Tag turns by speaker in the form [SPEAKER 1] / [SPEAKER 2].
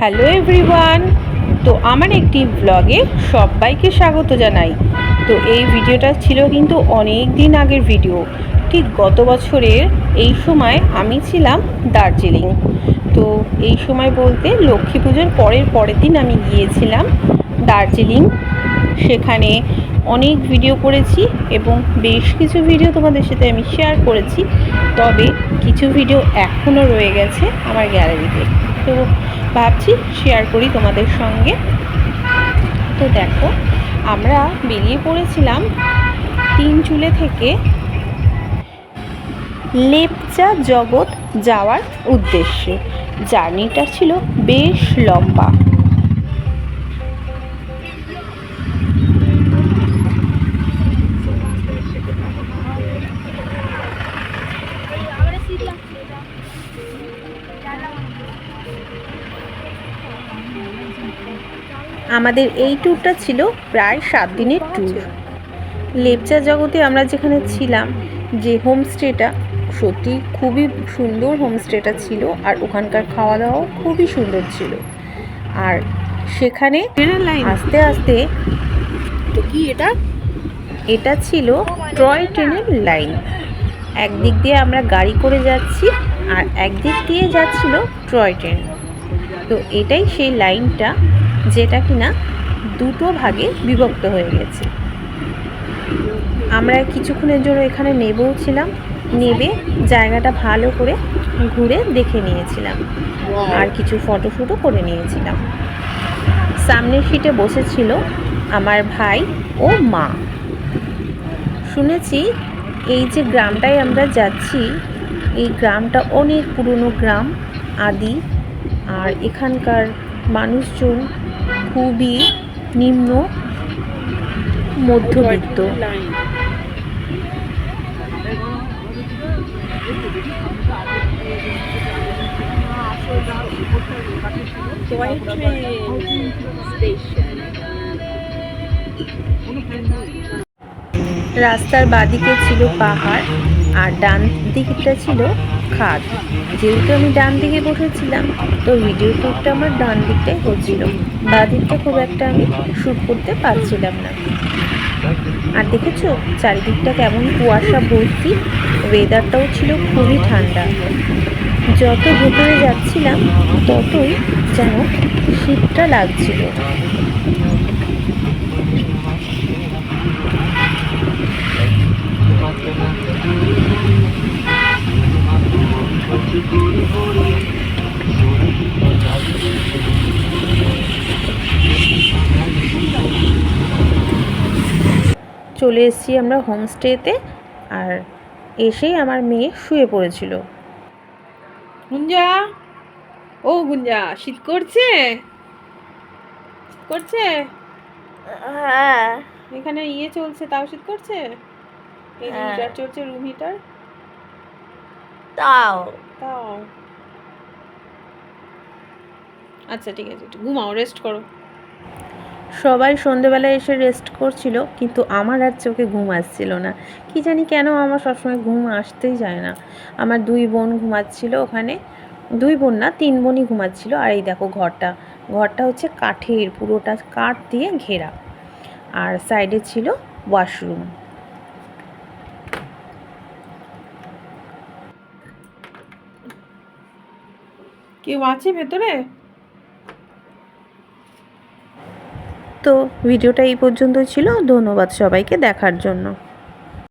[SPEAKER 1] Hello everyone. তো আমার একটি ব্লগে সবাইকে স্বাগত জানাই। তো এই ভিডিওটা ছিল কিন্তু অনেক দিন আগের ভিডিও ঠিক গত বছরের এই সময় আমি ছিলাম দার্জিলিং। তো এই সময় বলতে লক্ষ্মী পুজোর পরের পরের দিন আমি গিয়েছিলাম দার্জিলিং। সেখানে অনেক ভিডিও করেছি এবং বেশ কিছু ভিডিও তোমাদের সাথে আমি শেয়ার করেছি। তবে কিছু ভিডিও এখনও রয়ে গেছে আমার গ্যালারিতে তো ভাবছি শেয়ার করি তোমাদের সঙ্গে। তো দেখো, আমরা বেরিয়ে পড়েছিলাম তিন চুলে থেকে লেপচা জগৎ যাওয়ার উদ্দেশ্যে। জার্নিটা ছিল বেশ লম্বা। আমাদের এই ট্যুরটা ছিল প্রায় সাত দিনের ট্যুর লেপচা জগতে আমরা যেখানে ছিলাম যে হোমস্টেটা সত্যি খুবই সুন্দর হোমস্টেটা ছিল আর ওখানকার খাওয়া দাওয়াও খুবই সুন্দর ছিল। আর সেখানে আস্তে আস্তে
[SPEAKER 2] কি এটা?
[SPEAKER 1] এটা ছিল টয় ট্রেনের লাইন একদিক দিয়ে আমরা গাড়ি করে যাচ্ছি আর একদিক দিয়ে যাচ্ছিল টয় ট্রেন তো এটাই সেই লাইনটা যেটা কিনা দুটো ভাগে বিভক্ত হয়ে গেছে। আমরা কিছুক্ষণের জন্য এখানে নেবেও ছিলাম, নেবে জায়গাটা ভালো করে ঘুরে দেখে নিয়েছিলাম আর কিছু ফটো ফুটো করে নিয়েছিলাম। সামনের সিটে বসেছিল আমার ভাই ও মা। শুনেছি এই যে গ্রামটায় আমরা যাচ্ছি, এই গ্রামটা অনেক পুরনো গ্রাম, আদি, আর এখানকার মানুষজন খুবই নিম্ন মধ্যবিত্ত। রাস্তার বাদিকে ছিল পাহাড় আর ডান দিকটা ছিল খাদ। যেহেতু আমি ডান দিকে বসেছিলাম, তো ভিডিও ক্লিপটা আমার ডান দিকটাই হচ্ছিল। বা দিকটা খুব একটা আমি শ্যুট করতে পারছিলাম না। আর দেখেছ, চারিদিকটা কেমন কুয়াশা ভর্তি ওয়েদারটাও ছিল খুবই ঠান্ডা। যত ভেতরে যাচ্ছিলাম, ততই যেন শীতটা লাগছিল। চলে এসেছি আমরা হোমস্টেতে আর এসেই আমার মেয়ে শুয়ে পড়েছিল।
[SPEAKER 2] গুঞ্জা ও গুঞ্জা শীত করছে? করছে?
[SPEAKER 3] হ্যাঁ।
[SPEAKER 2] এখানে ইয়ে চলছে তাও শীত করছে? এই
[SPEAKER 3] হ্যাঁ।
[SPEAKER 2] হিটার চলছে রুম হিটার
[SPEAKER 3] তাও।
[SPEAKER 2] তাও। আচ্ছা ঠিক আছে একটু ঘুমাও রেস্ট করো।
[SPEAKER 1] সবাই সন্ধেবেলায় এসে রেস্ট করছিল, কিন্তু আমার আর চোখে ঘুম আসছিল না। কি জানি কেন আমার সবসময় ঘুম আসতেই যায় না। আমার দুই বোন ঘুমাচ্ছিল ওখানে। দুই বোন না, তিন বোনই ঘুমাচ্ছিল। আর এই দেখো ঘরটা। ঘরটা হচ্ছে কাঠের, পুরোটা কাঠ দিয়ে ঘেরা। আর সাইডে ছিল ওয়াশরুম
[SPEAKER 2] কেউ আছে ভেতরে?
[SPEAKER 1] তো ভিডিওটা এই পর্যন্ত ছিল। ধন্যবাদ সবাইকে দেখার জন্য।